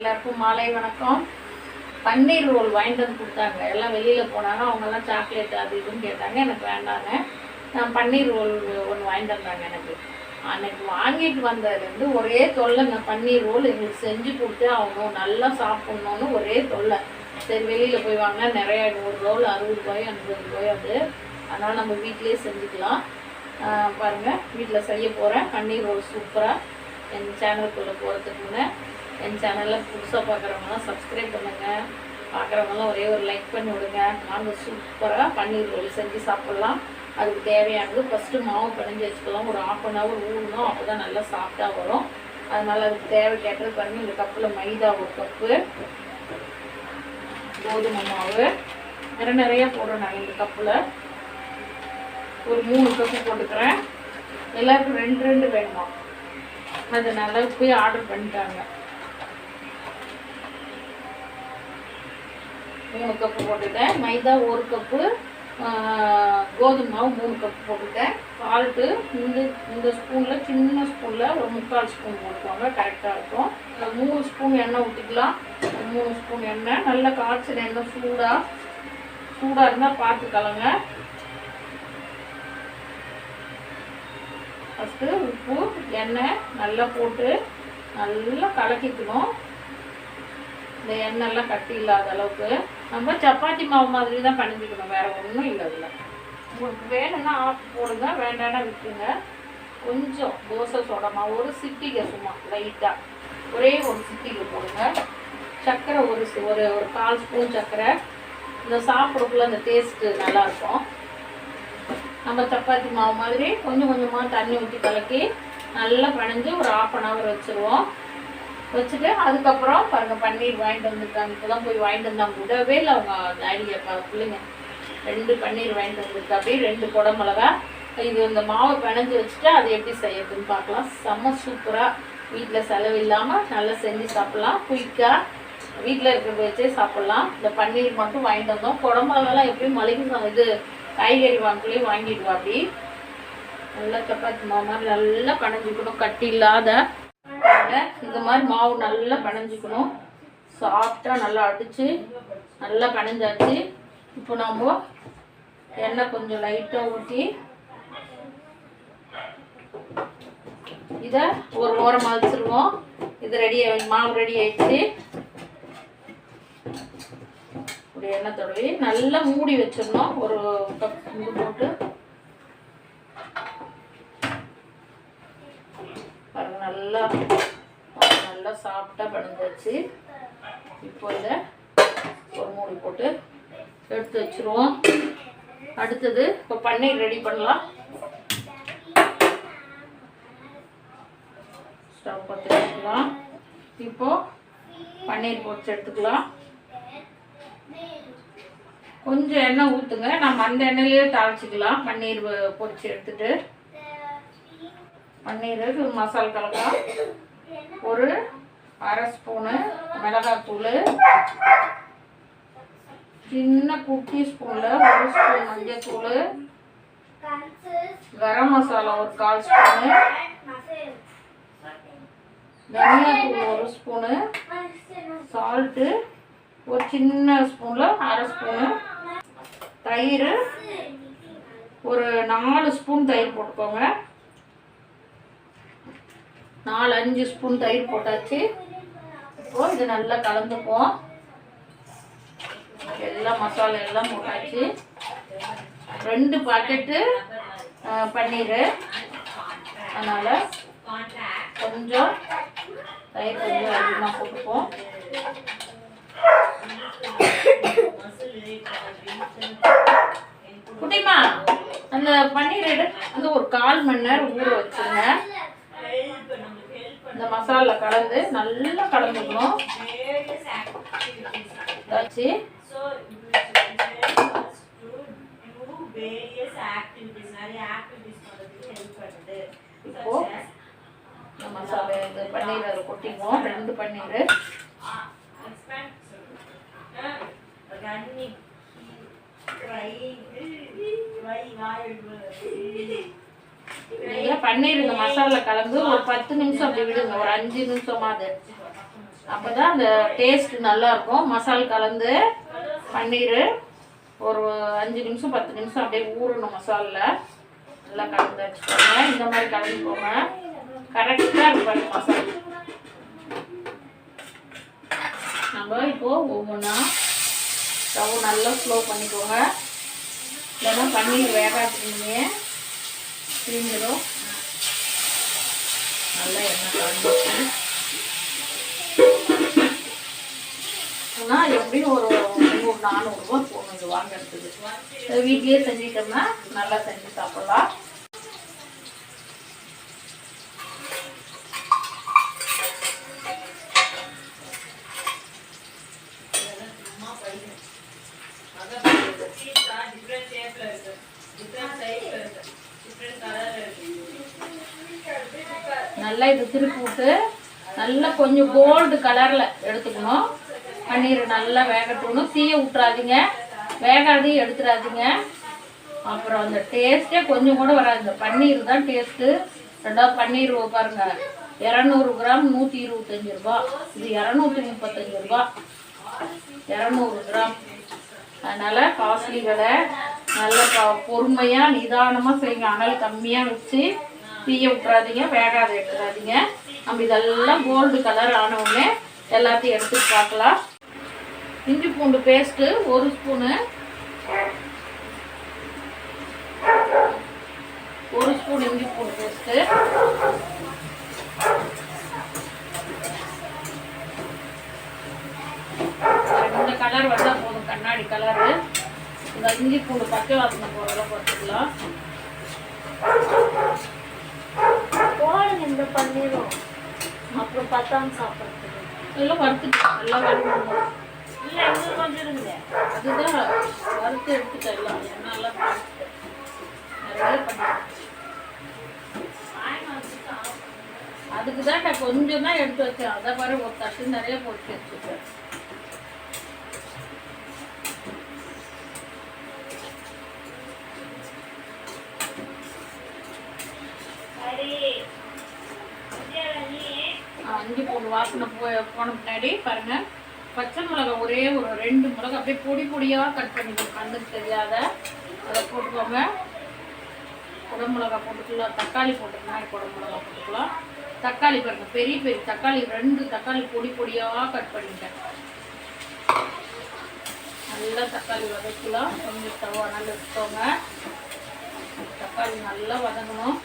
எல்லாருக்கும் மாலை வணக்கம். பன்னீர் ரோல் வாங்கிட்டு வந்து கொடுத்தாங்க. எல்லாம் வெளியில் போனாங்க. அவங்கெல்லாம் சாக்லேட் அது இதுன்னு கேட்டாங்க. எனக்கு வேண்டாங்க நான் பன்னீர் ரோல் ஒன்று வாங்கிட்டு வந்தாங்க எனக்கு. அன்னைக்கு வாங்கிட்டு வந்ததுலேருந்து ஒரே தொல்லைங்க. பன்னீர் ரோல் எங்களுக்கு செஞ்சு கொடுத்து அவங்க நல்லா சாப்பிட்ணுன்னு ஒரே தொல்லை. சரி வெளியில் போய் வாங்க நிறைய ஒரு ரோல் அறுபது ரூபாய் எண்பது ரூபாய் அது. அதனால் நம்ம வீட்டிலேயே செஞ்சுக்கலாம். பாருங்கள் வீட்டில் செய்ய போகிறேன் பன்னீர் ரோல் சூப்பராக என் சேனலுக்குள்ளே போகிறதுக்கு முன்னே என் சேனலில் புதுசாக பார்க்குறவங்களாம் சப்ஸ்கிரைப் பண்ணுங்கள் பார்க்குறவங்களாம் ஒரே ஒரு லைக் பண்ணி விடுங்க. நாங்கள் சூப்பராக பன்னீர் ரோல் செஞ்சு சாப்பிட்லாம். அதுக்கு தேவையானது ஃபஸ்ட்டு மாவு பிணைஞ்சு வச்சுக்கலாம். ஒரு ஆஃப் அன் ஹவர் ஊறணும் அப்போ தான் நல்லா சாஃப்டாக வரும். அதனால் அதுக்கு தேவை கேட்டது பாருங்கள் இந்த கப்பில் மைதா ஒரு கப்பு கோதுமை மாவு. நிறைய நிறைய போடுறேன் நான் இந்த கப்பில் ஒரு மூணு கப்பு போட்டுக்கிறேன். எல்லாருக்கும் ரெண்டு ரெண்டு வேணுமா? அதனால போய் ஆர்டர் பண்ணிட்டாங்க. மூணு கப்பு போட்டுட்டேன். மைதா ஒரு கப்பு கோதுமை மாவு மூணு கப்பு போட்டுட்டேன். சால்ட்டு இந்த இந்த ஸ்பூனில் சின்ன ஸ்பூனில் ஒரு முக்கால் ஸ்பூன் போட்டுக்கோங்க. கரெக்டாக இருக்கும். மூணு ஸ்பூன் எண்ணெய் ஊற்றிக்கலாம் மூணு ஸ்பூன் எண்ணெய். நல்லா காய்ச்சல் எண்ணெய் சூடாக சூடாக இருந்தால் பார்த்து ஃபஸ்ட்டு உப்பு எண்ணெய் நல்லா போட்டு நல்லா கலக்கிக்கணும். இந்த எண்ணெய்லாம் கட்டி இல்லாத அளவுக்கு. நம்ம சப்பாத்தி மாவு மாதிரி தான் பண்ணிக்கணும் வேறு ஒன்றும் இல்லை அதில். உங்களுக்கு வேணும்னா ஆஃப் போடுங்க வேண்டாம்னா விட்டுருங்க. கொஞ்சம் தோசை சோடமா ஒரு சிட்டிகை சும்மா லைட்டாக ஒரே ஒரு சிட்டிகை போடுங்க. சர்க்கரை ஒரு ஒரு ஒரு கால் ஸ்பூன் சர்க்கரை. இந்த சாப்பிடக்குள்ள அந்த டேஸ்ட்டு நல்லாயிருக்கும் நம்ம சப்பாத்தி மாவு மாதிரி கொஞ்சம் கொஞ்சமாக தண்ணி ஊற்றி கலக்கி நல்லா பிணைஞ்சு ஒரு ஆஃப் அன் ஹவர் வச்சுருவோம். வச்சுட்டு அதுக்கப்புறம் பாருங்கள் பன்னீர் வாங்கிட்டு வந்துருக்காங்க இப்போ தான் போய் வாங்கிட்டு வந்தாங்க. விடவே இல்லை அவங்க டேடி அப்பா பிள்ளைங்க. ரெண்டு பன்னீர் வாங்கிட்டு வந்திருக்கு. அப்படியே ரெண்டு குடமிளகா. இது இந்த மாவை பிணைஞ்சு வச்சுட்டு அது எப்படி செய்யறதுன்னு பார்க்கலாம். செம்ம சூப்பராக வீட்டில் செலவு இல்லாமல் நல்லா செஞ்சு சாப்பிட்லாம். குயிக்காக வீட்டில் இருக்கிறத வச்சே சாப்பிட்லாம். இந்த பன்னீர் மட்டும் வாங்கிட்டு வந்தோம். குடமிளகாலாம் எப்படியும் மளிகை இது காய்கறி வாங்கலையும் வாங்கிடுவா அப்படி. நல்லா சப்பாத்தி மாவு மாதிரி நல்லா பிணைஞ்சிக்கணும் கட்டி இல்லாத இந்த மாதிரி மாவு நல்லா பிணைஞ்சிக்கணும் சாஃப்டாக நல்லா அடித்து நல்லா பிணைஞ்சாச்சு இப்போ நம்ம எண்ணெய் கொஞ்சம் லைட்டாக ஊற்றி இதை ஒரு ஓரமாக வச்சுருவோம். இது ரெடி மாவு ரெடி ஆயிடுச்சு. இப்படி எண்ணெய் தடவி நல்லா மூடி வச்சிடணும். ஒரு கப் இது போட்டு. பாருங்க நல்லா நல்லா சாஃப்டாக பிணைஞ்சாச்சு இப்போ இதை ஒரு மூடி போட்டு எடுத்து வச்சிருவோம். அடுத்தது இப்போ பன்னீர் ரெடி பண்ணலாம். ஸ்டவ் பற்றி வச்சுக்கலாம் இப்போ பன்னீர் பொரிச்சு எடுத்துக்கலாம். கொஞ்சம் எண்ணெய் ஊற்றுங்க நம்ம அந்த எண்ணெயிலே தாளிச்சிக்கலாம். பன்னீர் வ- பொரிச்சு எடுத்துட்டு. பன்னீர் மசால் கலக்கலாம். ஒரு அரை ஸ்பூனு மிளகாத்தூள் சின்ன குட்டி ஸ்பூனில் ஒரு ஸ்பூன் மஞ்சத்தூள் கரம் மசாலா ஒரு கால் ஸ்பூனு. தனியாத்தூள் ஒரு ஸ்பூனு. சால்ட்டு ஒரு சின்ன ஸ்பூனில் அரை ஸ்பூனு. தயிர் ஒரு நாலு ஸ்பூன் தயிர் போட்டுக்கோங்க. நாலு அஞ்சு ஸ்பூன் தயிர் போட்டாச்சு. இப்போ இது நல்லா கலந்துக்குவோம். எல்லாம் மசாலா எல்லாம் போட்டாச்சு. ரெண்டு பாக்கெட்டு பன்னீர். அதனால் கொஞ்சம் தயிர் கொஞ்சம் அதிகமாக போட்டுப்போம் குட்டிமா அந்த பன்னீர் எடு. அந்த ஒரு கால் மணி நேரம் ஊற வச்சுருங்க. இந்த மசாலா கலந்து நல்லா கலந்துக்கணும். வச்சு இப்போ இந்த மசாலா இந்த பன்னீர் கொட்டிக்குவோம். ரெண்டு பன்னீர். நீங்க பன்னீர் இந்த மசாலா கலந்து ஒரு பத்து நிமிஷம் அப்படி விடுங்க ஒரு அஞ்சு நிமிஷமாவது. அப்போ தான் அந்த டேஸ்ட் நல்லா இருக்கும் மசால் கலந்து பன்னீர் ஒரு அஞ்சு நிமிஷம் பத்து நிமிஷம் அப்படியே ஊறணும் மசாலில் நல்லா கலந்து வச்சுக்கோங்க. இந்த மாதிரி கலந்துக்கோங்க. கரெக்டாக இருப்பாங்க மசாலா. நம்ம இப்போது ஒவ்வொன்றா ஸ்டவ் நல்லா ஸ்லோ பண்ணிக்கோங்க. இல்லைன்னா பன்னீர் வேகாதுங்க. தீந்துடும் நல்லா எண்ணெய் கலந்துச்சு ஆனால் எப்படியும் ஒரு முந்நூறு நானூறுரூவா போகணும் இது வாங்கிறதுக்கு. வீட்லேயே செஞ்சுட்டோம்னா நல்லா செஞ்சு சாப்பிட்லாம். நல்லா இது திருப்பி விட்டு நல்லா கொஞ்சம் கோல்டு கலரில் எடுத்துக்கணும். பன்னீர் நல்லா வேகட்டணும் தீய விட்றாதீங்க வேகாதையும் எடுத்துடாதீங்க. அப்புறம் அந்த டேஸ்ட்டே கொஞ்சம் கூட வராது. இந்த பன்னீர் தான் டேஸ்ட்டு ரெண்டாவது பன்னீர் பாருங்க. இரநூறு கிராம் நூற்றி இருபத்தஞ்சி ரூபா இது இரநூத்தி முப்பத்தஞ்சு ரூபா இரநூறு கிராம். அதனால் காஸ்ட்லி விலை நல்ல பொறுமையாக பொறுமையா நிதானமாக செய்யுங்க. அனல் கம்மியாக வச்சு தீய விட்டுறாதீங்க வேகாத எடுத்துடாதீங்க நம்ம இதெல்லாம் கோல்டு கலர் ஆனவுடனே எல்லாத்தையும் எடுத்து பார்க்கலாம். இஞ்சி பூண்டு பேஸ்ட்டு ஒரு ஸ்பூனு ஒரு ஸ்பூன் இஞ்சி பூண்டு பேஸ்ட்டு இந்த கலர் வந்தால் கண்ணாடி கலரு. இந்த இஞ்சி பூண்டு பச்சை வாசனை போகிறதெல்லாம் பார்த்துக்கலாம் போடுங்க இந்த பன்னீரும். அப்புறம் பத்தாம் சாப்பிட்றதுக்கு. எல்லாம் வறுத்துட்டு நல்லா வறுக்கணும் இல்லை இன்னும் கொஞ்சம் இருக்குது அதுதான் வறுத்து எடுத்துட்டேன். எல்லாம் வறுத்துட்டேன். நிறைய பண்ணேன் அதுக்கு தான் நான் கொஞ்சம் தான் எடுத்து வச்சேன். அதை பாரு ஒரு தட்டு நிறைய போட்டு வச்சுட்டேன் சரி அஞ்சு பூண்டு வாசனை போ போன பின்னாடி பாருங்கள் பச்சை மிளகா ஒரே ஒரு ரெண்டு மிளகா அப்படியே பொடி பொடியாக கட் பண்ணிக்கணும் கண்ணுக்கு தெரியாத. அதை போட்டுக்கோங்க. குடமிளகா போட்டுக்கலாம் தக்காளி போட்டுக்கலாம் குடமிளகா போட்டுக்கலாம். தக்காளி பாருங்க பெரிய பெரிய தக்காளி ரெண்டு தக்காளி பொடி பொடியாக கட் பண்ணிட்டேன். நல்லா தக்காளி வதக்கலாம். கொஞ்சம் தவ நல்லா வச்சுக்கோங்க தக்காளி நல்லா வதங்கணும்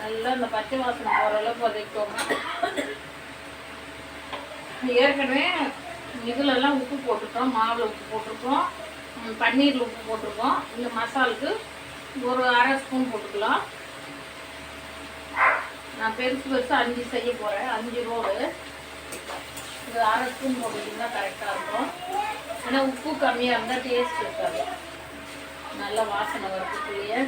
நல்லா இந்த பச்சை வாசனை போகிற அளவுக்கு வதக்கிக்கோங்க ஏற்கனவே இதுலலாம் உப்பு போட்டிருக்கோம் மாவில் உப்பு போட்டிருக்கோம் பன்னீரில் உப்பு போட்டிருக்கோம். இந்த மசாலுக்கு ஒரு அரை ஸ்பூன் போட்டுக்கலாம். நான் பெருசு பெருசு அஞ்சு செய்ய போகிறேன் அஞ்சு ரோடு இது அரை ஸ்பூன் போட்டுட்டிங்கன்னா கரெக்டாக இருக்கும். ஏன்னா உப்பு கம்மியாக இருந்தால் டேஸ்ட் இருக்காது. நல்ல வாசனை வரதுக்குள்ளேயே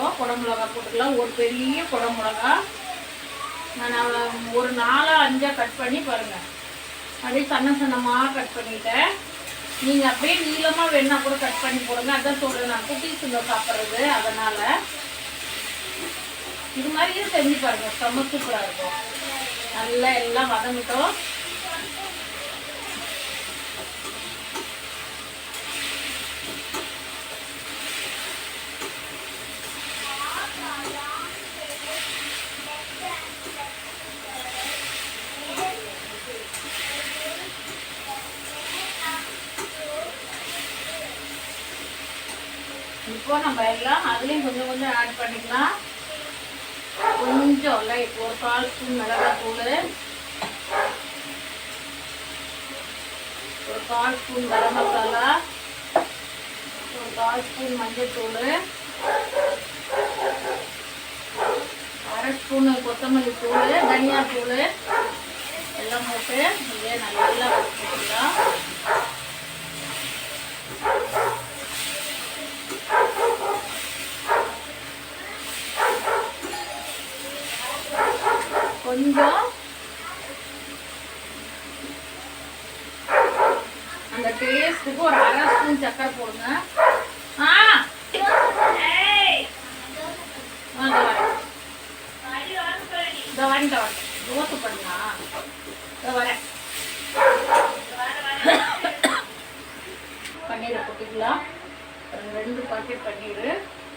இப்போ குடமிளகா போட்டுக்கலாம். ஒரு பெரிய குடமிளகா நான் ஒரு நாலா அஞ்சா கட் பண்ணி பாருங்க. அப்படியே சன்ன சன்னமாக கட் பண்ணிட்டேன். நீங்கள் அப்படியே நீளமாக வேணா கூட கட் பண்ணி போடுங்க. அதான் சொல்கிறேன் நான். குட்டீஸுங்க சாப்பிட்றது. அதனால் இது மாதிரியே செஞ்சு பாருங்க. செம்ம சூப்பராக இருக்கும். நல்லா எல்லாம் வதங்கிட்டோம். இப்போ நம்ம எல்லாம் அதுலேயும் கொஞ்சம் கொஞ்சம் ஆட் பண்ணிக்கலாம். கொஞ்சம் லைட் ஒரு கால் ஸ்பூன் மிளகாத்தூள் ஒரு கால் ஸ்பூன் கரம் மசாலா. ஒரு கால் ஸ்பூன் மஞ்சள் தூள். அரை ஸ்பூனு கொத்தமல்லி தூள் தனியா தூள். எல்லாம் போட்டு இதே நல்லா வச்சுக்கலாம் கொஞ்சம் அந்த டேஸ்ட்டுக்கு ஒரு அரை ஸ்பூன் சக்கரை போடுங்க. ஆ! ஆ, வரேன். தோசை பண்ணலாம் இதோ வரேன். பன்னீரை போட்டுக்கலாம் ரெண்டு பாக்கெட் பன்னீர்.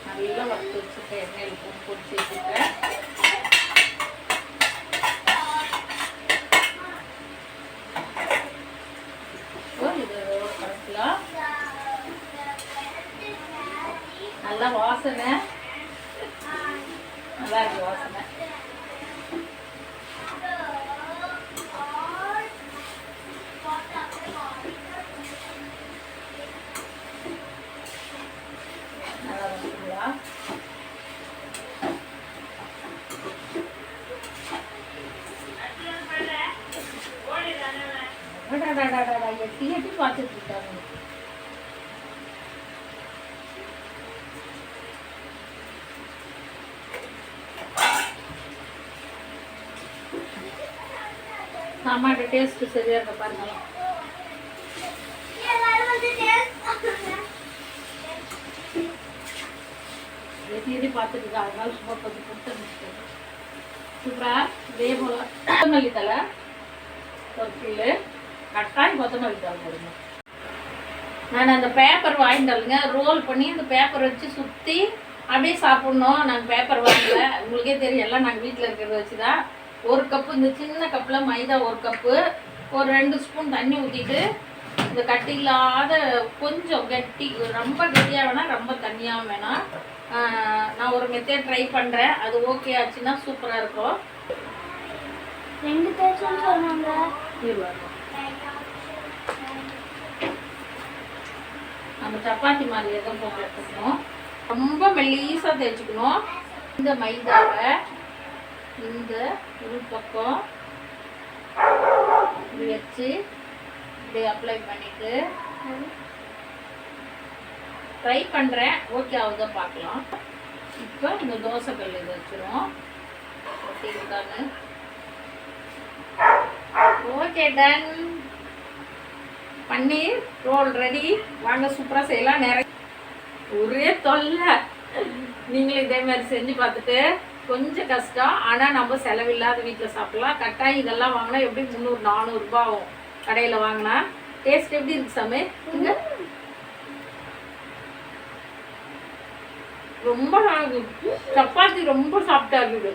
நல்லா வறுத்து வச்சுருக்கேன். எண்ணெயில் போட்டு வச்சுருக்கேன் இப்போ இது கலக்கலாம் நல்லா வாசனை. நல்லா இருக்கு வாசனை. நல்லா வந்துங்களா எட்டி எட்டி பார்த்துட்டு இருக்காங்க சாமான் டேஸ்ட் சரியாக இருக்க பாருங்க. எட்டி எட்டி பார்த்துட்டு இருக்கா? அதனால சும்மா கொஞ்சம் கொடுத்து சூப்பரா? இதே போல கொத்தமல்லி தலை ஒரு கிலோ. கட்டாயம் கொத்தமல்லி தலை போடுங்க. நான் அந்த பேப்பர் வாங்கிட்டு ரோல் பண்ணி அந்த பேப்பர் வச்சு சுற்றி அப்படியே சாப்பிட்ணும். நாங்கள் பேப்பர் வாங்கலை. உங்களுக்கே தெரியும். எல்லாம் நாங்கள் வீட்டில் இருக்கிறத வச்சு தான் ஒரு கப்பு இந்த சின்ன கப்பில் மைதா ஒரு கப்பு ஒரு ரெண்டு ஸ்பூன் தண்ணி ஊற்றிட்டு இந்த கட்டி இல்லாத கொஞ்சம் கட்டி ரொம்ப கெட்டியாக வேணாம் ரொம்ப தண்ணியாகவும் வேணாம் நான் ஒரு மெத்தட் ட்ரை பண்ணுறேன் அது ஓகே ஆச்சுன்னா சூப்பராக இருக்கும். ரெண்டு தேய்ச்சோன்னு சொன்னாங்க. நம்ம சப்பாத்தி மாதிரியே தான் போட்டு ரொம்ப மெல்லீஸாக தேய்ச்சிக்கணும். இந்த மைதாவை இந்த உள் பக்கம் இப்படி வச்சு இப்படி அப்ளை பண்ணிட்டு ட்ரை பண்ணுறேன் ஓகே ஆகுதா பார்க்கலாம். இப்போ இந்த தோசை கல் இதை வச்சிரும் ஒட்டியிருக்கான்னு okay done paneer roll ready வாங்க சூப்பராக செய்யலாம். நிறைய ஒரே தொல்லை. நீங்களும் இதே மாதிரி செஞ்சு பார்த்துட்டு கொஞ்சம் கஷ்டம். ஆனால் நம்ம செலவில்லாத வீட்டில் சாப்பிடலாம். கட்டாயம் இதெல்லாம் வாங்கினா எப்படி முந்நூறு நானூறுரூபா ஆகும் கடையில் வாங்கினா? டேஸ்ட் எப்படி இருக்கு சாமி? இங்க? ரொம்ப சப்பாத்தி ரொம்ப சாப்பிட்டா இருக்குது.